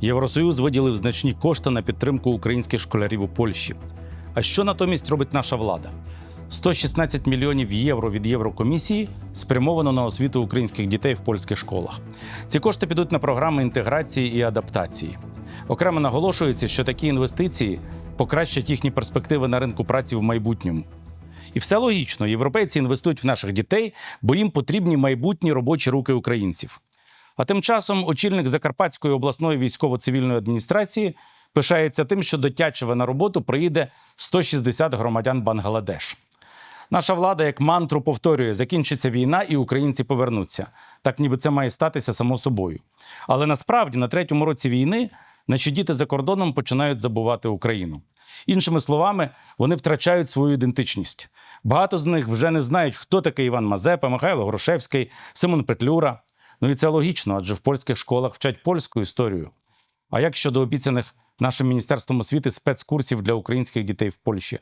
Євросоюз виділив значні кошти на підтримку українських школярів у Польщі. А що натомість робить наша влада? 116 мільйонів євро від Єврокомісії спрямовано на освіту українських дітей в польських школах. Ці кошти підуть на програми інтеграції і адаптації. Окремо наголошується, що такі інвестиції покращать їхні перспективи на ринку праці в майбутньому. І все логічно, європейці інвестують в наших дітей, бо їм потрібні майбутні робочі руки українців. А тим часом очільник Закарпатської обласної військово-цивільної адміністрації пишається тим, що до Тячева на роботу приїде 160 громадян Бангладеш. Наша влада як мантру повторює: закінчиться війна, і українці повернуться. Так ніби це має статися само собою. Але насправді на третьому році війни наші діти за кордоном починають забувати Україну. Іншими словами, вони втрачають свою ідентичність. Багато з них вже не знають, хто такий Іван Мазепа, Михайло Грушевський, Симон Петлюра. Ну і це логічно, адже в польських школах вчать польську історію. А як щодо обіцяних нашим міністерством освіти спецкурсів для українських дітей в Польщі?